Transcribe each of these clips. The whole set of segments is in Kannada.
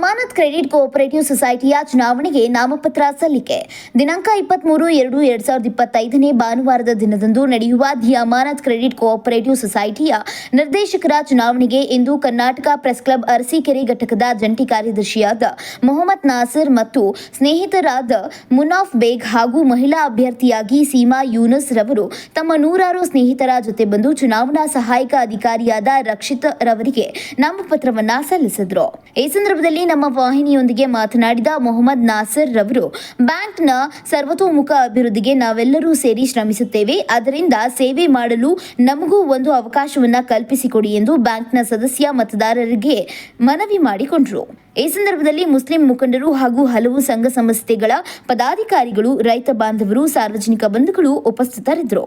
ಅಮಾನತ್ ಕ್ರೆಡಿಟ್ ಕೋಆಪರೇಟಿವ್ ಸೊಸೈಟಿಯ ಚುನಾವಣೆಗೆ ನಾಮಪತ್ರ ಸಲ್ಲಿಕೆ. ದಿನಾಂಕ ಇಪ್ಪತ್ಮೂರು ಎರಡು ಎರಡ್ ಸಾವಿರದ ಇಪ್ಪತ್ತೈದನೇ ಭಾನುವಾರದ ದಿನದಂದು ನಡೆಯುವ ದಿ ಅಮಾನತ್ ಕ್ರೆಡಿಟ್ ಕೋಆಪರೇಟಿವ್ ಸೊಸೈಟಿಯ ನಿರ್ದೇಶಕರ ಚುನಾವಣೆಗೆ ಇಂದು ಕರ್ನಾಟಕ ಪ್ರೆಸ್ ಕ್ಲಬ್ ಅರಸೀಕೆರೆ ಘಟಕದ ಜಂಟಿ ಕಾರ್ಯದರ್ಶಿಯಾದ ಮೊಹಮ್ಮದ್ ನಾಸಿರ್ ಮತ್ತು ಸ್ನೇಹಿತರಾದ ಮುನಾಫ್ ಬೇಗ್ ಹಾಗೂ ಮಹಿಳಾ ಅಭ್ಯರ್ಥಿಯಾಗಿ ಸೀಮಾ ಯೂನಸ್ ರವರು ತಮ್ಮ ನೂರಾರು ಸ್ನೇಹಿತರ ಜೊತೆ ಬಂದು ಚುನಾವಣಾ ಸಹಾಯಕ ಅಧಿಕಾರಿಯಾದ ರಕ್ಷಿತ್ ರವರಿಗೆ ನಾಮಪತ್ರವನ್ನ ಸಲ್ಲಿಸಿದ್ರು. ಈ ಸಂದರ್ಭದಲ್ಲಿ ವಾಹಿನಿಯೊಂದಿಗೆ ಮಾತನಾಡಿದ ಮೊಹಮ್ಮದ್ ನಾಸರ್ ರವರು, ಬ್ಯಾಂಕ್ನ ಸರ್ವತೋಮುಖ ಅಭಿವೃದ್ಧಿಗೆ ನಾವೆಲ್ಲರೂ ಸೇರಿ ಶ್ರಮಿಸುತ್ತೇವೆ, ಅದರಿಂದ ಸೇವೆ ಮಾಡಲು ನಮಗೂ ಒಂದು ಅವಕಾಶವನ್ನ ಕಲ್ಪಿಸಿಕೊಡಿ ಎಂದು ಬ್ಯಾಂಕ್ನ ಸದಸ್ಯ ಮತದಾರರಿಗೆ ಮನವಿ ಮಾಡಿಕೊಂಡರು. ಈ ಸಂದರ್ಭದಲ್ಲಿ ಮುಸ್ಲಿಂ ಮುಖಂಡರು ಹಾಗೂ ಹಲವು ಸಂಘ ಸಂಸ್ಥೆಗಳ ಪದಾಧಿಕಾರಿಗಳು, ರೈತ ಬಾಂಧವರು, ಸಾರ್ವಜನಿಕ ಬಂಧುಗಳು ಉಪಸ್ಥಿತರಿದ್ದರು.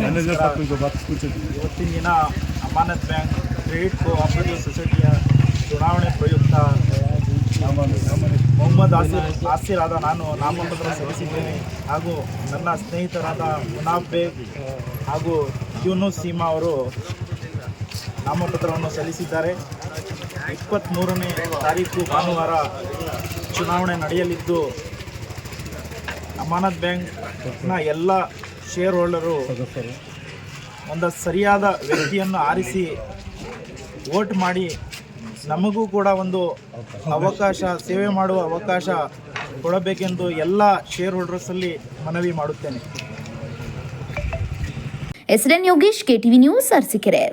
ಇವತ್ತಿನ ದಿನ ಅಮಾನತ್ ಬ್ಯಾಂಕ್ ಕ್ರೆಡಿಟ್ ಕೋಆಪರೇಟಿವ್ ಸೊಸೈಟಿಯ ಚುನಾವಣೆ ಪ್ರಯುಕ್ತ ಮೊಹಮ್ಮದ್ ಆಸಿರ್ ಆಸಿರ್ ಆದ ನಾನು ನಾಮಪತ್ರ ಸಲ್ಲಿಸಿದ್ದೇನೆ. ಹಾಗೂ ನನ್ನ ಸ್ನೇಹಿತರಾದ ಮುನಾಬ್ ಬೇಗ್ ಹಾಗೂ ಯೂನು ಸೀಮಾ ಅವರು ನಾಮಪತ್ರವನ್ನು ಸಲ್ಲಿಸಿದ್ದಾರೆ. ಇಪ್ಪತ್ತ್ಮೂರನೇ ತಾರೀಕು ಭಾನುವಾರ ಚುನಾವಣೆ ನಡೆಯಲಿದ್ದು ಅಮಾನತ್ ಬ್ಯಾಂಕ್ನ ಎಲ್ಲ ಶೇರ್ ಹೋಲ್ಡರು ಒಂದು ಸರಿಯಾದ ವ್ಯಕ್ತಿಯನ್ನು ಆರಿಸಿ ವೋಟ್ ಮಾಡಿ ನಮಗೂ ಕೂಡ ಒಂದು ಅವಕಾಶ ಸೇವೆ ಮಾಡುವ ಅವಕಾಶ ಕೊಡಬೇಕೆಂದು ಎಲ್ಲ ಶೇರ್ ಹೋಲ್ಡರ್ಸಲ್ಲಿ ಮನವಿ ಮಾಡುತ್ತೇನೆ. S N Yogesh KTV news Arsikere